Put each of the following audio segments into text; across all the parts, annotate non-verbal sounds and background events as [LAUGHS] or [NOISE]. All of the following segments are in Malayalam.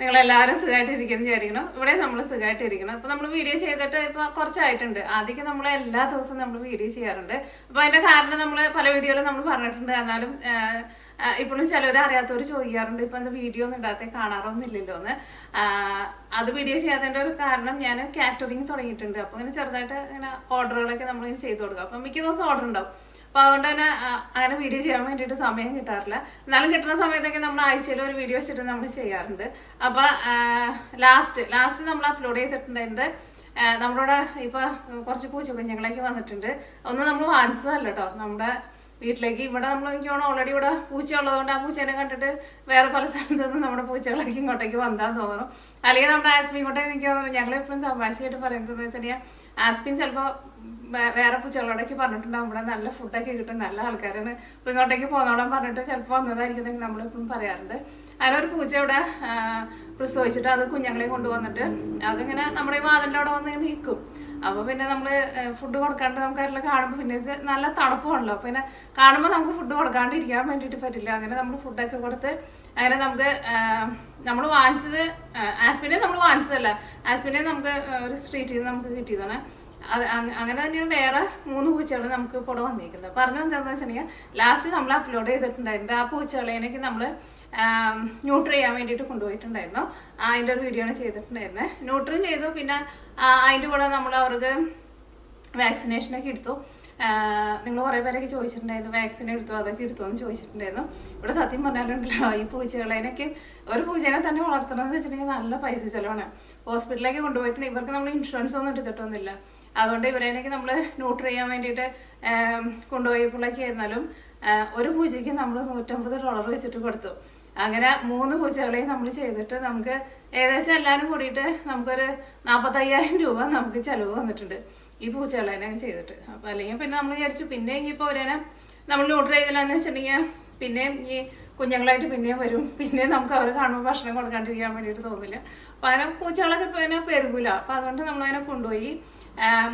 നിങ്ങൾ എല്ലാവരും സുഖമായിട്ടിരിക്കുന്നു വിചാരിക്കണം ഇവിടെ നമ്മൾ സുഖമായിട്ടിരിക്കണം അപ്പൊ നമ്മൾ വീഡിയോ ചെയ്തിട്ട് ഇപ്പൊ കുറച്ചായിട്ടുണ്ട്. ആദ്യമൊക്കെ നമ്മൾ എല്ലാ ദിവസവും നമ്മൾ വീഡിയോ ചെയ്യാറുണ്ട്. അപ്പോൾ അതിന്റെ കാരണം നമ്മൾ പല വീഡിയോയിലും നമ്മൾ പറഞ്ഞിട്ടുണ്ട്. എന്നാലും ഇപ്പോഴും ചിലവർ അറിയാത്തവർ ചോദിക്കാറുണ്ട്. ഇപ്പൊ എന്താ വീഡിയോ ഒന്നും ഇടാത്ത കാണാറൊന്നുമില്ലല്ലോ എന്ന് അത് വീഡിയോ ചെയ്യാത്തതിന്റെ ഒരു കാരണം ഞാൻ കാറ്ററിങ് തുടങ്ങിയിട്ടുണ്ട്. അപ്പോൾ ഇങ്ങനെ ചെറുതായിട്ട് ഇങ്ങനെ ഓർഡറുകളൊക്കെ നമ്മൾ ഇങ്ങനെ ചെയ്തു കൊടുക്കും. അപ്പൊ മിക്ക ദിവസം ഓർഡർ ഉണ്ടാവും. അപ്പൊ അതുകൊണ്ട് തന്നെ അങ്ങനെ വീഡിയോ ചെയ്യാൻ വേണ്ടിയിട്ട് സമയം കിട്ടാറില്ല. എന്നാലും കിട്ടുന്ന സമയത്തൊക്കെ നമ്മൾ ആഴ്ചയിൽ ഒരു വീഡിയോ വെച്ചിട്ട് നമ്മൾ ചെയ്യാറുണ്ട്. അപ്പൊ ലാസ്റ്റ് ലാസ്റ്റ് നമ്മൾ അപ്ലോഡ് ചെയ്തിട്ടുണ്ടായിരുന്നത് നമ്മളോട് ഇപ്പൊ കുറച്ച് പൂച്ച കുഞ്ഞുങ്ങളൊക്കെ വന്നിട്ടുണ്ട്. ഒന്ന് നമ്മൾ വാങ്ങിച്ചതല്ല കേട്ടോ നമ്മുടെ വീട്ടിലേക്ക്. ഇവിടെ നമ്മൾ എനിക്ക് ഓൾറെഡി ഇവിടെ പൂച്ച ഉള്ളതുകൊണ്ട് ആ പൂച്ചേനെ കണ്ടിട്ട് വേറെ പല സ്ഥലത്തു നിന്ന് നമ്മുടെ പൂച്ചകളൊക്കെ ഇങ്ങോട്ടേക്ക് വന്നാന്ന് തോന്നുന്നു. അല്ലെങ്കിൽ നമ്മുടെ ആസ്പിൻ ഇങ്ങോട്ടേക്ക് എനിക്ക് തോന്നുന്നു. ഞങ്ങൾ എപ്പോഴും തമാശയായിട്ട് പറയുന്നത് വെച്ചാൽ ആസ്പിൻ ചിലപ്പോൾ വേറെ പൂച്ചകളോടൊക്കെ പറഞ്ഞിട്ടുണ്ടാവും. ഇവിടെ നല്ല ഫുഡൊക്കെ കിട്ടും. നല്ല ആൾക്കാരാണ്. ഇപ്പം ഇങ്ങോട്ടേക്ക് പോന്നോളം പറഞ്ഞിട്ട് ചിലപ്പോൾ വന്നതായിരിക്കും നമ്മളിപ്പം പറയാറുണ്ട്. ഒരു പൂച്ച ഇവിടെ പ്രസവിച്ചിട്ട് അത് കുഞ്ഞുങ്ങളെയും കൊണ്ടുവന്നിട്ട് അതിങ്ങനെ നമ്മുടെ ഈ വാതിന്റെ അവിടെ വന്ന് നിൽക്കും. അപ്പൊ പിന്നെ നമ്മൾ ഫുഡ് കൊടുക്കാണ്ട് നമുക്ക് അതിൽ കാണുമ്പോൾ പിന്നെ നല്ല തണുപ്പാണല്ലോ. അപ്പൊ പിന്നെ കാണുമ്പോൾ നമുക്ക് ഫുഡ് കൊടുക്കാണ്ടിരിക്കാൻ വേണ്ടിയിട്ട് പറ്റില്ല. അങ്ങനെ നമ്മൾ ഫുഡൊക്കെ കൊടുത്ത് അങ്ങനെ നമുക്ക് നമ്മൾ വാങ്ങിച്ചത് ആസ്പിനെ നമ്മൾ വാങ്ങിച്ചതല്ല. ആസ്പിനെ നമുക്ക് ഒരു സ്ട്രീറ്റിൽ നിന്ന് നമുക്ക് കിട്ടിയതാണ്. അത് അങ്ങനെ തന്നെയാണ് വേറെ മൂന്ന് പൂച്ചകൾ നമുക്ക് പുറ വന്നിരിക്കുന്നത്. പറഞ്ഞു എന്താണെന്ന് വെച്ചിട്ടുണ്ടെങ്കിൽ ലാസ്റ്റ് നമ്മൾ അപ്ലോഡ് ചെയ്തിട്ടുണ്ടായിരുന്നു. ആ പൂച്ചകളേനൊക്കെ നമ്മൾ ന്യൂട്രി ചെയ്യാൻ വേണ്ടിയിട്ട് കൊണ്ടുപോയിട്ടുണ്ടായിരുന്നു. അതിന്റെ ഒരു വീഡിയോ ആണ് ചെയ്തിട്ടുണ്ടായിരുന്നത് ന്യൂട്രി ചെയ്തു. പിന്നെ അതിന്റെ കൂടെ നമ്മൾ അവർക്ക് വാക്സിനേഷനൊക്കെ എടുത്തു. നിങ്ങൾ കുറേ പേരൊക്കെ ചോദിച്ചിട്ടുണ്ടായിരുന്നു വാക്സിൻ എടുത്തു അതൊക്കെ എടുത്തു എന്ന് ചോദിച്ചിട്ടുണ്ടായിരുന്നു. ഇവിടെ സത്യം പറഞ്ഞാലുണ്ടല്ലോ ഈ പൂച്ചകളേനൊക്കെ ഒരു പൂച്ചേനെ തന്നെ വളർത്തണമെന്ന് വെച്ചിട്ടുണ്ടെങ്കിൽ നല്ല പൈസ ചിലവാണ്. ഹോസ്പിറ്റലിലേക്ക് കൊണ്ടുപോയിട്ടുണ്ട്. ഇവർക്ക് നമ്മൾ ഇൻഷുറൻസ് ഒന്നും എടുത്തിട്ടൊന്നുമില്ല. അതുകൊണ്ട് ഇവരേനൊക്കെ നമ്മൾ ന്യൂട്രി ചെയ്യാൻ വേണ്ടിയിട്ട് കൊണ്ടുപോയപ്പോഴൊക്കെ ആയിരുന്നാലും ഒരു പൂജയ്ക്ക് നമ്മൾ നൂറ്റമ്പത് ഡോളർ വെച്ചിട്ട് കൊടുത്തു. അങ്ങനെ മൂന്ന് പൂച്ചകളെയും നമ്മൾ ചെയ്തിട്ട് നമുക്ക് ഏകദേശം എല്ലാവരും കൂടിയിട്ട് നമുക്കൊരു നാൽപ്പത്തയ്യായിരം രൂപ നമുക്ക് ചിലവ് വന്നിട്ടുണ്ട് ഈ പൂച്ചകളെ ചെയ്തിട്ട്. അപ്പോൾ അല്ലെങ്കിൽ പിന്നെ നമ്മൾ വിചാരിച്ചു പിന്നെ ഇനിയിപ്പോൾ ഒരേനെ നമ്മൾ ഓർഡർ ചെയ്തില്ലാന്ന് വെച്ചിട്ടുണ്ടെങ്കിൽ പിന്നെയും ഈ കുഞ്ഞുങ്ങളായിട്ട് പിന്നെയും വരും. പിന്നെ നമുക്ക് അവർ കാണുമ്പോൾ ഭക്ഷണം കൊടുക്കാണ്ടിരിക്കാൻ വേണ്ടിയിട്ട് തോന്നില്ല. അപ്പം അങ്ങനെ പൂച്ചകളൊക്കെ ഇപ്പോൾ അതിനെ പെരുകൂല. അപ്പോൾ അതുകൊണ്ട് നമ്മളതിനെ കൊണ്ടുപോയി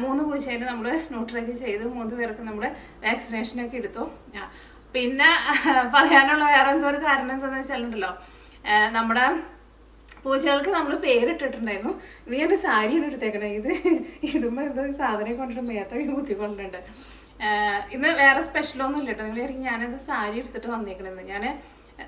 മൂന്ന് പൂച്ചേനെ നമ്മൾ ന്യൂട്രിയൊക്കെ ചെയ്തു മൂന്ന് പേർക്ക് നമ്മൾ വാക്സിനേഷനൊക്കെ എടുത്തു. പിന്നെ പറയാനുള്ള വേറെ എന്തോ ഒരു കാരണം എന്താണെന്ന് വെച്ചാലുണ്ടല്ലോ. നമ്മുടെ പൂച്ചകൾക്ക് നമ്മൾ പേരിട്ടിട്ടുണ്ടായിരുന്നു. നീ എന്റെ സാരിയാണ് എടുത്തേക്കണേ. ഇത് ഇതുമ്പോൾ എന്തോ സാധനം കൊണ്ടിട്ട് മേത്തൊക്കെ കുത്തിക്കൊണ്ടിട്ടുണ്ട് ഇന്ന് വേറെ സ്പെഷ്യലൊന്നും ഇല്ല കേട്ടോ. നിങ്ങൾ ഞാനത് സാരി എടുത്തിട്ട് വന്നേക്കണെന്ന്. ഞാൻ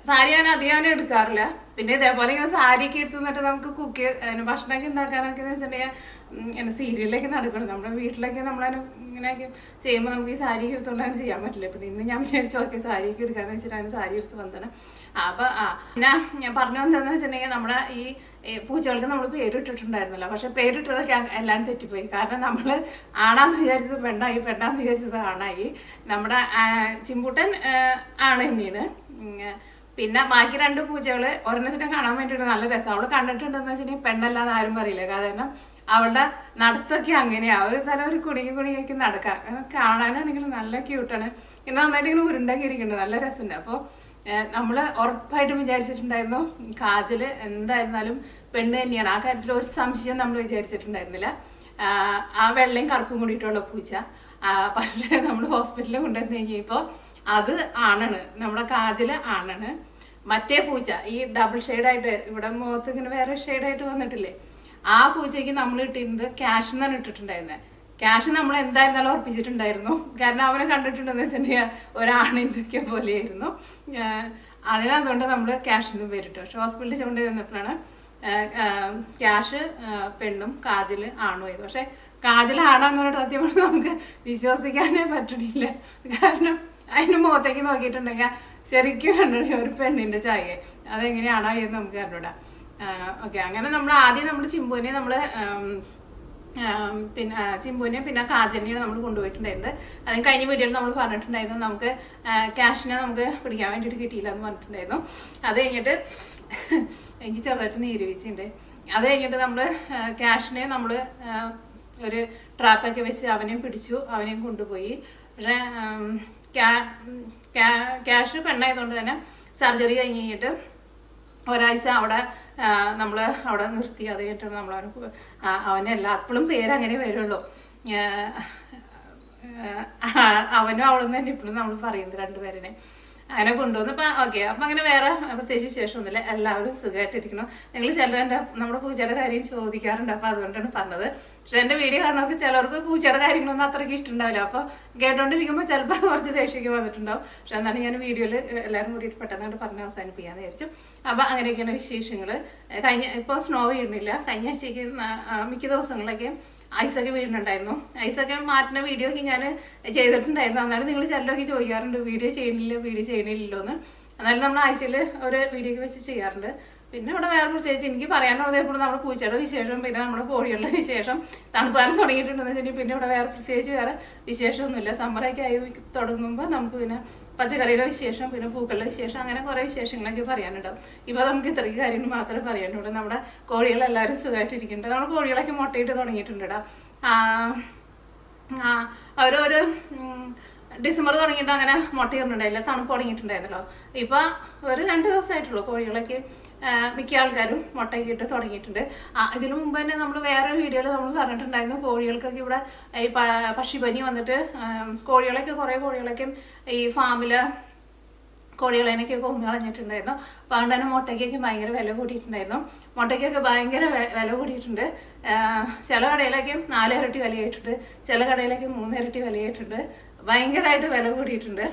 സാരി ഞാൻ അധികം എടുക്കാറില്ല. പിന്നെ ഇതേപോലെ ഇങ്ങനെ സാരിയൊക്കെ എടുത്ത് നിന്നിട്ട് നമുക്ക് കുക്ക് ഭക്ഷണമൊക്കെ ഉണ്ടാക്കാനൊക്കെ എന്ന് വെച്ചിട്ടുണ്ടെങ്കിൽ എന്നെ സീരിയലൊക്കെ നടക്കണം നമ്മുടെ വീട്ടിലൊക്കെ നമ്മളതിന് ഇങ്ങനെയൊക്കെ ചെയ്യുമ്പോൾ നമുക്ക് ഈ സാരി എടുത്തുകൊണ്ടാണ് ചെയ്യാൻ പറ്റില്ല. പിന്നെ ഇന്ന് ഞാൻ വിചാരിച്ചു ഓക്കെ സാരിയൊക്കെ എടുക്കാന്ന് വെച്ചിട്ടാണ് സാരി എടുത്ത് വന്നത് അപ്പൊ ആ പിന്നെ ഞാൻ പറഞ്ഞു എന്താന്ന് വെച്ചിട്ടുണ്ടെങ്കിൽ നമ്മുടെ ഈ പൂച്ചകൾക്ക് നമ്മൾ പേരിട്ടിട്ടുണ്ടായിരുന്നല്ലോ. പക്ഷെ പേരിട്ടതൊക്കെ എല്ലാം തെറ്റിപ്പോയി. കാരണം നമ്മൾ ആണാന്ന് വിചാരിച്ചത് പെണ്ണായി പെണ്ണാന്ന് വിചാരിച്ചത് ആണായി. നമ്മുടെ ചിമ്പൂട്ടൻ ആണ് തന്നെയാണ് പിന്നെ ബാക്കി രണ്ട് പൂച്ചകൾ ഒരെണ്ണത്തിനെ കാണാൻ വേണ്ടിയിട്ട് നല്ല രസം. അവൾ കണ്ടിട്ടുണ്ടെന്ന് വെച്ചിട്ടുണ്ടെങ്കിൽ പെണ്ണല്ലാന്ന് ആരും പറയില്ല. കാരണം അവളുടെ നടത്തൊക്കെ അങ്ങനെയാ. ഒരു തരം ഒരു കുടുങ്ങി കുടുങ്ങിയൊക്കെ നടക്കാം കാണാനാണെങ്കിലും നല്ല ക്യൂട്ടാണ് ഇന്ന് നന്നായിട്ട് ഇങ്ങനെ ഉരുണ്ടാക്കി ഇരിക്കുന്നുണ്ട് നല്ല രസമുണ്ട്. അപ്പോൾ നമ്മൾ ഉറപ്പായിട്ടും വിചാരിച്ചിട്ടുണ്ടായിരുന്നു കാജൽ എന്തായിരുന്നാലും പെണ്ണ് തന്നെയാണ്. ആ കാര്യത്തിൽ ഒരു സംശയം നമ്മൾ വിചാരിച്ചിട്ടുണ്ടായിരുന്നില്ല. ആ, വെള്ളയും കറുപ്പും കൂടിയിട്ടുള്ള പൂച്ച. പക്ഷേ നമ്മൾ ഹോസ്പിറ്റലിൽ കൊണ്ടുവന്ന് കഴിഞ്ഞപ്പോൾ അത് ആണാണ്. നമ്മുടെ കാജൽ ആണാണ്. മറ്റേ പൂച്ച ഈ ഡബിൾ ഷെയ്ഡായിട്ട് ഇവിടെ മുഖത്ത് ഇങ്ങനെ വേറെ ഷെയ്ഡായിട്ട് വന്നിട്ടില്ലേ? ആ പൂച്ചയ്ക്ക് നമ്മൾ ഇട്ടിരുന്നത് ക്യാഷ് എന്നാണ് ഇട്ടിട്ടുണ്ടായിരുന്നത് ക്യാഷ് നമ്മൾ എന്തായിരുന്നാലും ഉറപ്പിച്ചിട്ടുണ്ടായിരുന്നു. കാരണം അവനെ കണ്ടിട്ടുണ്ടെന്ന് വെച്ചിട്ടുണ്ടെങ്കിൽ ഒരാണിന്റെ ഒക്കെ പോലെയായിരുന്നു. അതിനതുകൊണ്ട് നമ്മൾ ക്യാഷ് എന്ന് പേരിട്ടു പക്ഷെ ഹോസ്പിറ്റലിൽ കൊണ്ട് ചെന്നപ്പോഴാണ് ക്യാഷ് പെണ്ണും കാജൽ ആണോ ഇത് പക്ഷെ കാജൽ ആണാന്ന് പറഞ്ഞിട്ട് സത്യം പറഞ്ഞാൽ നമുക്ക് വിശ്വസിക്കാനേ പറ്റണില്ല. കാരണം അതിന്റെ മുഖത്തേക്ക് നോക്കിയിട്ടുണ്ടെങ്കിൽ ശരിക്കും കണ്ടിട്ടുണ്ടെങ്കിൽ ഒരു പെണ്ണിന്റെ ചായ. അതെങ്ങനെയാണോ എന്ന് നമുക്ക് കണ്ടുവിടാം ഓക്കെ. അങ്ങനെ നമ്മൾ ആദ്യം നമ്മൾ ചിമ്പുവിനെ നമ്മൾ പിന്നെ ചിമ്പുവിനെ പിന്നെ കാജലിനെയാണ് നമ്മൾ കൊണ്ടുപോയിട്ടുണ്ടായിരുന്നത് അതിന് കഴിഞ്ഞ വീഡിയോയിൽ നമ്മൾ പറഞ്ഞിട്ടുണ്ടായിരുന്നു നമുക്ക് ക്യാഷിനെ നമുക്ക് പിടിക്കാൻ വേണ്ടിയിട്ട് കിട്ടിയില്ല എന്ന് പറഞ്ഞിട്ടുണ്ടായിരുന്നു. അത് കഴിഞ്ഞിട്ട് എനിക്ക് ചെറുതായിട്ട് നീരുവീച്ചുണ്ട് അത് കഴിഞ്ഞിട്ട് നമ്മൾ ക്യാഷിനെ നമ്മൾ ഒരു ട്രാപ്പൊക്കെ വെച്ച് അവനെയും പിടിച്ചു അവനെയും കൊണ്ടുപോയി. പക്ഷേ ക്യാഷ് പെണ്ണായതുകൊണ്ട് തന്നെ സർജറി കഴിഞ്ഞ് കഴിഞ്ഞിട്ട് ഒരാഴ്ച അവിടെ നമ്മൾ അവിടെ നിർത്തി. അത് കഴിഞ്ഞിട്ട് നമ്മൾ അവന് അവനെ എല്ലാ അപ്പോഴും പേര് അങ്ങനെ വരുള്ളൂ. അവനും അവളും തന്നെ ഇപ്പോഴും നമ്മൾ പറയുന്നത് രണ്ടുപേരിനെ. അങ്ങനെ കൊണ്ടുവന്നു. അപ്പൊ ഓക്കെ അപ്പൊ അങ്ങനെ വേറെ പ്രത്യേകിച്ച് വിശേഷമൊന്നുമില്ല. എല്ലാവരും സുഖമായിട്ടിരിക്കണം നിങ്ങൾ ചിലർ എന്റെ നമ്മുടെ പൂജയുടെ കാര്യം ചോദിക്കാറുണ്ട്. അപ്പൊ അതുകൊണ്ടാണ് പറഞ്ഞത്. പക്ഷെ എന്റെ വീഡിയോ കാണുന്നവർക്ക് ചിലർക്ക് പൂജയുടെ കാര്യങ്ങളൊന്നും അത്രയ്ക്ക് ഇഷ്ടമുണ്ടാവില്ല. അപ്പോൾ കേട്ടോണ്ടിരിക്കുമ്പോൾ ചിലപ്പോൾ കുറച്ച് ദേഷ്യമൊക്കെ വന്നിട്ടുണ്ടാവും. പക്ഷെ എന്നാലും ഞാൻ വീഡിയോയിൽ എല്ലാവരും കൂടിയിട്ട് പെട്ടെന്ന് പറഞ്ഞ് അവസാനിപ്പിക്കാന്ന് വിചാരിച്ചു. അപ്പോൾ അങ്ങനെയൊക്കെയാണ് വിശേഷങ്ങൾ കഴിഞ്ഞ ഇപ്പോൾ സ്നോ വീഴുന്നില്ല. കഴിഞ്ഞ ആഴ്ചയ്ക്ക് മിക്ക ദിവസങ്ങളിലൊക്കെ ഐസൊക്കെ വീടിനുണ്ടായിരുന്നു ഐസൊക്കെ മാറ്റുന്ന വീഡിയോ ഒക്കെ ഞാൻ ചെയ്തിട്ടുണ്ടായിരുന്നു. എന്നാലും നിങ്ങൾ ചിലരൊക്കെ ചോദിക്കാറുണ്ട് വീഡിയോ ചെയ്യണില്ല വീഡിയോ ചെയ്യണില്ലല്ലോ എന്ന് എന്നാലും നമ്മൾ ആഴ്ചയിൽ ഒരു വീഡിയോ ഒക്കെ വെച്ച് ചെയ്യാറുണ്ട്. പിന്നെ ഇവിടെ വേറെ പ്രത്യേകിച്ച് എനിക്ക് പറയാനുള്ളത് എപ്പോഴും നമ്മുടെ പൂച്ചയുടെ വിശേഷം പിന്നെ നമ്മുടെ കോഴികളുടെ വിശേഷം. തണുപ്പാലം തുടങ്ങിയിട്ടുണ്ടെന്ന് വെച്ചിട്ടുണ്ടെങ്കിൽ പിന്നെ ഇവിടെ വേറെ പ്രത്യേകിച്ച് വേറെ വിശേഷമൊന്നുമില്ല. സമ്മറൊക്കെ ആയി തുടങ്ങുമ്പോൾ നമുക്ക് പിന്നെ പച്ചക്കറിയുടെ വിശേഷം പിന്നെ പൂക്കളുടെ വിശേഷം അങ്ങനെ കുറേ വിശേഷങ്ങളൊക്കെ പറയാനുണ്ടാവും ഇപ്പൊ നമുക്ക് ഇത്രയും കാര്യങ്ങൾ മാത്രമേ പറയാനുള്ളൂ. നമ്മുടെ കോഴികളെല്ലാവരും സുഖമായിട്ടിരിക്കുന്നുണ്ട് നമ്മുടെ കോഴികളൊക്കെ മുട്ടയിട്ട് തുടങ്ങിയിട്ടുണ്ടടാ. അവരൊരു ഡിസംബർ തുടങ്ങിയിട്ട് അങ്ങനെ മുട്ട ഇടുന്നുണ്ടായില്ല തണുപ്പ് തുടങ്ങിയിട്ടുണ്ടായിരുന്നല്ലോ. ഇപ്പൊ ഒരു രണ്ട് ദിവസമായിട്ടുള്ളൂ കോഴികളൊക്കെ മിക്ക ആൾക്കാരും മുട്ടയൊക്കെ ഇട്ട് തുടങ്ങിയിട്ടുണ്ട്. ഇതിനു മുമ്പ് തന്നെ നമ്മൾ വേറെ വീഡിയോയിൽ നമ്മൾ പറഞ്ഞിട്ടുണ്ടായിരുന്നു കോഴികൾക്കൊക്കെ ഇവിടെ ഈ പക്ഷിപ്പനി വന്നിട്ട് കോഴികളൊക്കെ കുറേ കോഴികളൊക്കെ ഈ ഫാമിൽ കോഴികളേനൊക്കെ കൊന്നു കളഞ്ഞിട്ടുണ്ടായിരുന്നു. അപ്പോൾ അതുകൊണ്ട് തന്നെ മുട്ടയ്ക്കൊക്കെ ഭയങ്കര വില കൂടിയിട്ടുണ്ടായിരുന്നു. മുട്ടയ്ക്കൊക്കെ ഭയങ്കര വില കൂടിയിട്ടുണ്ട്. ചില കടയിലൊക്കെ നാലിരട്ടി വിലയായിട്ടുണ്ട്. ചില കടയിലൊക്കെ മൂന്നിരട്ടി വിലയായിട്ടുണ്ട്. ഭയങ്കരമായിട്ട് വില കൂടിയിട്ടുണ്ട്.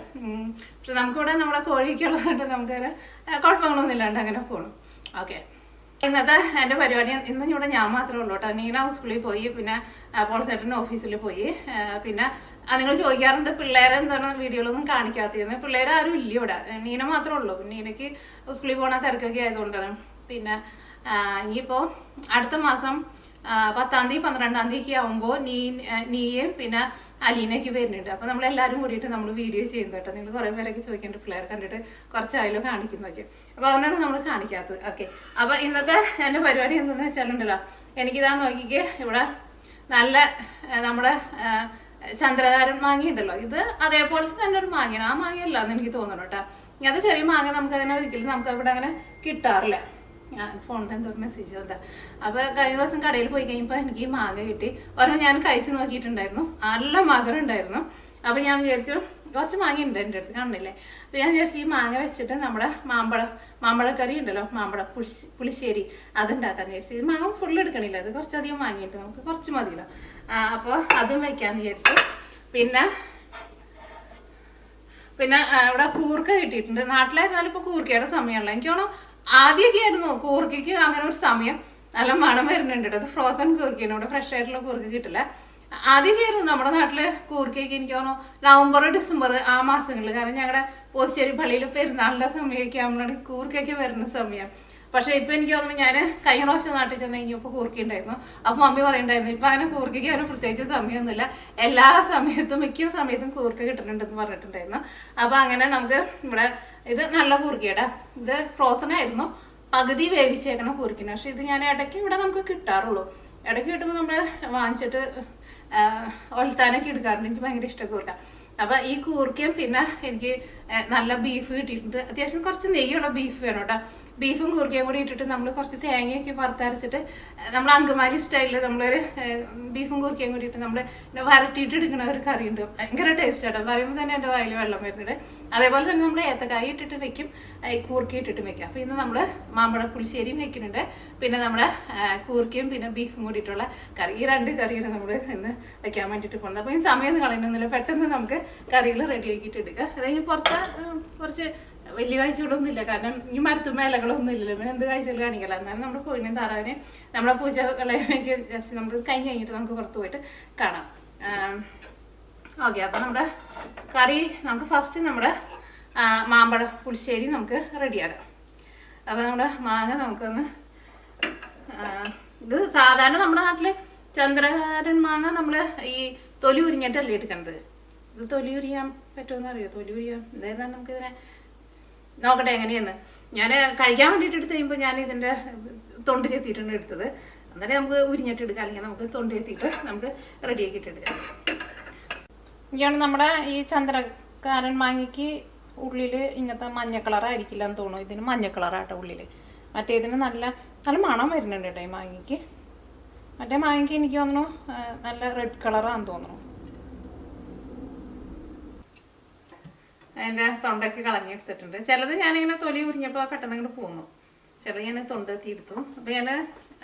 പക്ഷെ നമുക്കിവിടെ നമ്മുടെ കോഴിക്കുള്ളതുകൊണ്ട് ആഹ് കുഴപ്പങ്ങളൊന്നും ഇല്ലാണ്ട് അങ്ങനെ പോകണം ഓക്കെ ഇന്നത്തെ എന്റെ പരിപാടി ഇന്ന് ഇവിടെ ഞാൻ മാത്രമേ ഉള്ളൂ കേട്ടോ. നീല സ്കൂളിൽ പോയി പിന്നെ പോൾസേട്ടന്റെ ഓഫീസിൽ പോയി. പിന്നെ നിങ്ങൾ ചോദിക്കാറുണ്ട് പിള്ളേരെ എന്താണ് വീഡിയോകളൊന്നും കാണിക്കാത്തതെന്ന്. പിള്ളേർ ആരും ഇല്ല ഇവിടെ. നീന മാത്രമേ ഉള്ളൂ. നീനയ്ക്ക് സ്കൂളിൽ പോകണ തിരക്കൊക്കെ ആയതുകൊണ്ടാണ്. പിന്നെ ഇനിയിപ്പോൾ അടുത്ത മാസം പത്താം തീയതി പന്ത്രണ്ടാം തീയതി ആവുമ്പോൾ നീ നീയും പിന്നെ അലീനയ്ക്ക് വരുന്നുണ്ട്. അപ്പോൾ നമ്മൾ എല്ലാവരും കൂടിയിട്ട് നമ്മൾ വീഡിയോ ചെയ്യുന്നത് കേട്ടോ. നിങ്ങൾ കുറേ പേരൊക്കെ ചോദിക്കുന്നുണ്ട് പിള്ളേരെ കണ്ടിട്ട് കുറച്ചായാലും കാണിക്കുന്നതൊക്കെ. അപ്പോൾ അതുകൊണ്ടാണ് നമ്മൾ കാണിക്കാത്തത്. ഓക്കെ. അപ്പോൾ ഇന്നത്തെ എന്റെ പരിപാടി എന്തെന്ന് വെച്ചാലുണ്ടല്ലോ എനിക്കിതാ നോക്കിക്കേ ഇവിടെ നല്ല നമ്മുടെ ചന്ദ്രകാരൻ മാങ്ങ ഉണ്ടല്ലോ. ഇത് അതേപോലത്തെ തന്നെ ഒരു മാങ്ങയാണ്. ആ മാങ്ങയല്ല എന്ന് എനിക്ക് തോന്നുന്നു കേട്ടോ. ഇങ്ങനത്തെ ചെറിയ മാങ്ങ നമുക്ക് അങ്ങനെ ഒരിക്കലും നമുക്ക് അവിടെ അങ്ങനെ കിട്ടാറില്ല. ഞാൻ ഫോണിൽ എന്തോ മെസ്സേജ് വന്നതാ. അപ്പൊ കഴിഞ്ഞ ദിവസം കടയിൽ പോയി കഴിഞ്ഞപ്പോൾ എനിക്ക് മാങ്ങ കിട്ടി. ഒരെണ്ണം ഞാൻ കഴിച്ചു നോക്കിയിട്ടുണ്ടായിരുന്നു. നല്ല മധുരം ഉണ്ടായിരുന്നു. അപ്പൊ ഞാൻ വിചാരിച്ചു കുറച്ച് മാങ്ങ ഉണ്ട് എന്റെ അടുത്ത് കാണുന്നില്ലേ? അപ്പൊ ഞാൻ വിചാരിച്ചു ഈ മാങ്ങ വെച്ചിട്ട് നമ്മുടെ മാമ്പഴ മാമ്പഴക്കറി ഉണ്ടല്ലോ മാമ്പഴ പുളിശ്ശി പുളിശ്ശേരി അതുണ്ടാക്കാന്ന് വിചാരിച്ചു. ഇത് മാങ്ങ ഫുള്ള് എടുക്കണില്ല. അത് കുറച്ചധികം വാങ്ങിയിട്ട് നമുക്ക് കുറച്ച് മതിയല്ലോ. അപ്പോൾ അതും വെക്കാന്ന് വിചാരിച്ചു. പിന്നെ പിന്നെ ഇവിടെ കൂർക്ക കിട്ടിയിട്ടുണ്ട്. നാട്ടിലായിരുന്നാലും ഇപ്പൊ കൂർക്കയുടെ സമയമുള്ള എനിക്ക് തോന്നുന്നു ആദ്യമൊക്കെ ആയിരുന്നു കൂർക്കയ്ക്ക് അങ്ങനെ ഒരു സമയം നല്ല മണം വരുന്നുണ്ട് അത് ഫ്രോസൺ കൂർക്കയാണ്. ഇവിടെ ഫ്രഷ് ആയിട്ടുള്ള കൂർക്ക കിട്ടില്ല. ആദ്യമൊക്കെ ആയിരുന്നു നമ്മുടെ നാട്ടിൽ കൂർക്കയ്ക്ക് എനിക്ക് തോന്നുന്നു നവംബർ ഡിസംബർ ആ മാസങ്ങളിൽ. കാരണം ഞങ്ങളുടെ പോസ്റ്റേരി പള്ളിയിൽ പെരുന്നാളിന്റെ സമയമൊക്കെ ആകുമ്പോഴാണ് കൂർക്കയ്ക്ക് വരുന്ന സമയം. പക്ഷെ ഇപ്പൊ എനിക്ക് തോന്നുന്നു ഞാൻ കഴിഞ്ഞ പ്രാവശ്യം നാട്ടിൽ ചെന്ന് കഴിഞ്ഞപ്പോൾ കൂർക്കി ഉണ്ടായിരുന്നു. അപ്പൊ മമ്മി പറയണ്ടായിരുന്നു ഇപ്പൊ അങ്ങനെ കൂർക്കയ്ക്ക് അവന് പ്രത്യേകിച്ച് സമയമൊന്നുമില്ല. എല്ലാ സമയത്തും മിക്ക സമയത്തും കൂർക്ക കിട്ടുന്നുണ്ടെന്ന് പറഞ്ഞിട്ടുണ്ടായിരുന്നു. അപ്പൊ അങ്ങനെ നമുക്ക് ഇവിടെ ഇത് നല്ല കൂർക്കയുടെ ഇത് ഫ്രോസൺ ആയിരുന്നു. പകുതി വേവിച്ചേക്കണ കൂർക്കിന് പക്ഷെ ഇത് ഞാൻ ഇടയ്ക്ക് ഇവിടെ നമുക്ക് കിട്ടാറുള്ളൂ. ഇടയ്ക്ക് കിട്ടുമ്പോൾ നമ്മൾ വാങ്ങിച്ചിട്ട് ഒലത്താനൊക്കെ എടുക്കാറുണ്ട്. എനിക്ക് ഭയങ്കര ഇഷ്ടം കൂർക്ക അപ്പൊ ഈ കൂർക്കയും പിന്നെ എനിക്ക് നല്ല ബീഫ് കിട്ടിയിട്ടുണ്ട്. അത്യാവശ്യം കുറച്ച് നെയ്യുള്ള ബീഫ് വേണം കേട്ടോ. ബീഫും കൂർക്കയും കൂടി ഇട്ടിട്ട് നമ്മൾ കുറച്ച് തേങ്ങയൊക്കെ വറുത്തരച്ചിട്ട് നമ്മൾ അങ്കമാലി സ്റ്റൈലിൽ നമ്മളൊരു ബീഫും കൂർക്കയും കൂടി ഇട്ട് നമ്മൾ വരട്ടിയിട്ട് എടുക്കുന്ന ഒരു കറി ഉണ്ട് ഭയങ്കര ടേസ്റ്റ് ആട്ടോ. പറയുമ്പോൾ തന്നെ എന്റെ വായിൽ വെള്ളം വരുന്നുണ്ട്. അതേപോലെ തന്നെ നമ്മൾ ഏത്തക്കായ ഇട്ടിട്ട് വെക്കും കൂർക്ക ഇട്ടിട്ട് വെക്കും. അപ്പോൾ ഇന്ന് നമ്മൾ മാമ്പഴ പുളിശ്ശേരിയും വെക്കുന്നുണ്ട്. പിന്നെ നമ്മുടെ കൂർക്കയും പിന്നെ ബീഫും കൂടിയിട്ടുള്ള കറി ഈ രണ്ട് കറിയാണ് നമ്മൾ ഇന്ന് വെക്കാൻ വേണ്ടിയിട്ട് പോകുന്നത്. അപ്പോൾ ഈ സമയം കളയുന്നില്ല പെട്ടെന്ന് നമുക്ക് കറികൾ റെഡി ആക്കിയിട്ട് എടുക്കുക അതായത് പുറത്ത് കുറച്ച് വലിയ കാഴ്ചകളൊന്നും ഇല്ല കാരണം ഈ മരത്തും മേലകളൊന്നും ഇല്ലല്ലോ. പിന്നെ എന്ത് കാഴ്ചകൾ കാണിക്കല എന്നാലും നമ്മുടെ കോഴിനെയും താറാവിനെ നമ്മുടെ പൂജകളെയൊക്കെ ജസ്റ്റ് നമുക്ക് കൈ കഴിഞ്ഞിട്ട് നമുക്ക് പുറത്ത് പോയിട്ട് കാണാം. ഓക്കെ അപ്പം നമ്മുടെ കറി നമുക്ക് ഫസ്റ്റ് നമ്മുടെ മാമ്പഴ പുളിശ്ശേരി നമുക്ക് റെഡിയാക്കാം. അപ്പോൾ നമ്മുടെ മാങ്ങ നമുക്കൊന്ന് ഇത് സാധാരണ നമ്മുടെ നാട്ടിൽ ചന്ദ്രകാരൻ മാങ്ങ നമ്മൾ ഈ തൊലി ഉരിഞ്ഞിട്ടല്ലേ എടുക്കണത്? ഇത് തൊലി ഉരിയാൻ പറ്റുമെന്ന് അറിയോ തൊലി ഉരിയാൻ എന്തായാലും നമുക്ക് ഇതിനെ നോക്കട്ടെ എങ്ങനെയെന്ന്. ഞാൻ കഴിക്കാൻ വേണ്ടിയിട്ട് എടുത്ത് കഴിയുമ്പോൾ ഞാൻ ഇതിന്റെ തൊണ്ട് ചെത്തിയിട്ടാണ് എടുത്തത്. അന്നേരം നമുക്ക് ഉരിഞ്ഞിട്ട് എടുക്കാം അല്ലെങ്കിൽ നമുക്ക് തൊണ്ട് ചെത്തിയിട്ട് നമുക്ക് റെഡിയാക്കിയിട്ട് എടുക്കാം. ഇയാണ് നമ്മുടെ ഈ ചന്ദ്രക്കാരൻ മാങ്ങയ്ക്ക് ഉള്ളിൽ ഇങ്ങനത്തെ മഞ്ഞ കളറായിരിക്കില്ല എന്ന് തോന്നുന്നു. ഇതിന് മഞ്ഞ കളറാട്ടോ ഉള്ളിൽ മറ്റേതിന് നല്ല നല്ല മണം വരുന്നുണ്ട് കേട്ടോ ഈ മാങ്ങയ്ക്ക്. മറ്റേ മാങ്ങയ്ക്ക് എനിക്ക് തോന്നുന്നു നല്ല റെഡ് കളറാന്ന് തോന്നുന്നു. അതിന്റെ തൊണ്ടൊക്കെ കളഞ്ഞെടുത്തിട്ടുണ്ട്. ചിലത് ഞാനിങ്ങനെ തൊലി ഉരിഞ്ഞപ്പോൾ പെട്ടെന്ന് ഇങ്ങോട്ട് പോന്നു. ചിലത് ഞാൻ തൊണ്ട് എടുത്തു അപ്പോൾ ഞാൻ